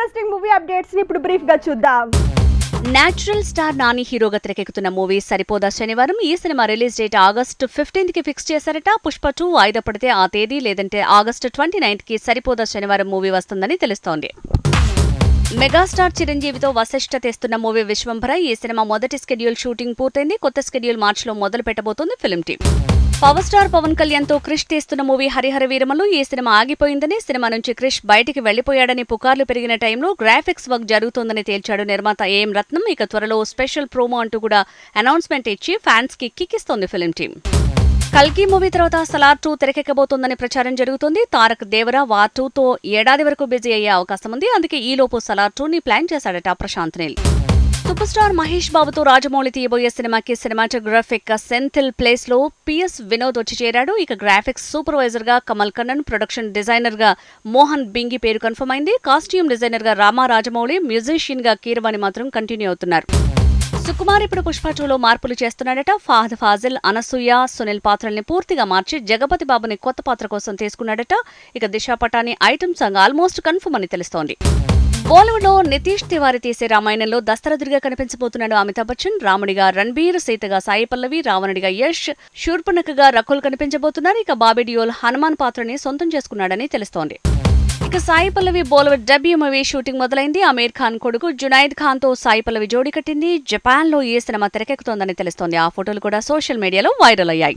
Interesting movie అప్డేట్స్ని ఇప్పుడు బ్రీఫ్గా చూద్దాం. నేచురల్ స్టార్ నాని హీరోగా తెరకెక్కుతున్న మూవీ సరిపోదా శనివారం. ఈ సినిమా రిలీజ్ డేట్ ఆగస్టు ఫిఫ్టీన్త్కి ఫిక్స్ చేశారట. పుష్ప టూ వాయిదా పడితే ఆ తేదీ లేదంటే ఆగస్టు ట్వంటీ నైన్త్కి సరిపోదా శనివారం మూవీ వస్తుందని తెలుస్తోంది. మెగాస్టార్ చిరంజీవితో వశిష్ట తెస్తున్న మూవీ విశ్వంభర. ఈ సినిమా మొదటి స్కెడ్యూల్ షూటింగ్ పూర్తయింది. కొత్త స్కెడ్యూల్ మార్చిలో మొదలు పెట్టబోతోంది film team power star Pawan కళ్యాణ్తో క్రిష్ తీస్తున్న మూవీ హరిహర వీరమలు ఈ సినిమా ఆగిపోయిందని సినిమా నుంచి క్రిష్ బయటికి వెళ్ళిపోయాడని పుకార్లు పెరిగిన టైంలో గ్రాఫిక్స్ వర్క్ జరుగుతోందని తేల్చాడు నిర్మాత ఏఎం రత్నం. ఇక త్వరలో స్పెషల్ ప్రోమో అంటూ కూడా అనౌన్స్మెంట్ ఇచ్చి ఫ్యాన్స్కి కిక్కిస్తోంది ఫిలిం టీం. కల్కి మూవీ తర్వాత సలార్ టూ తెరకెక్కబోతోందని ప్రచారం జరుగుతుంది. తారక్ దేవరా వార్ టూ తో ఏడాది వరకు బిజీ అయ్యే అవకాశం ఉంది. అందుకే ఈలోపు సలార్ టూని ప్లాన్ చేశాడట ప్రశాంత్ నీల్. సూపర్ స్టార్ మహేష్ బాబుతో రాజమౌళి తీయబోయే సినిమాకి సినిమాటోగ్రాఫిక్ సెంథిల్ ప్లేస్లో పిఎస్ వినోద్ వచ్చి చేరాడు. ఇక గ్రాఫిక్స్ సూపర్వైజర్గా కమల్ కన్నన్ ప్రొడక్షన్ డిజైనర్గా మోహన్ బింగి పేరు కన్ఫర్మ్ అయింది. కాస్ట్యూమ్ డిజైనర్గా రామా రాజమౌళి మ్యూజిషియన్గా కీరవాణి మాత్రం కంటిన్యూ అవుతున్నారు. సుకుమార్ ఇప్పుడు పుష్ప టూలో మార్పులు చేస్తున్నాడట. ఫాహద్ ఫాజిల్ అనసూయ సునీల్ పాత్రల్ని పూర్తిగా మార్చి జగపతి బాబుని కొత్త పాత్ర కోసం తీసుకున్నాడట. ఇక Disha Patani item song almost confirm అని తెలుస్తోంది. బాలీవుడ్లో నితీష్ తివారి తీసే రామాయణంలో దస్తరథుడిగా కనిపించబోతున్నాడు అమితాబ్ బచ్చన్. రాముడిగా రణబీర్ సీతగా సాయి పల్లవి రావణుడిగా యష్ శూర్పణకగా రకుల్ కనిపించబోతున్నారు. ఇక బాబీ డియోల్ హనుమాన్ పాత్రని సొంతం చేసుకున్నాడని తెలుస్తోంది. ఇక Sai Pallavi Bollywood debut movie shooting మొదలైంది. అమీర్ ఖాన్ కొడుకు జునైద్ ఖాన్తో సాయి పల్లవి జోడీ కట్టింది. జపాన్లో ఈ సినిమా తెరకెక్కుతోందని తెలుస్తోంది. ఆ ఫోటోలు కూడా సోషల్ మీడియాలో వైరల్ అయ్యాయి.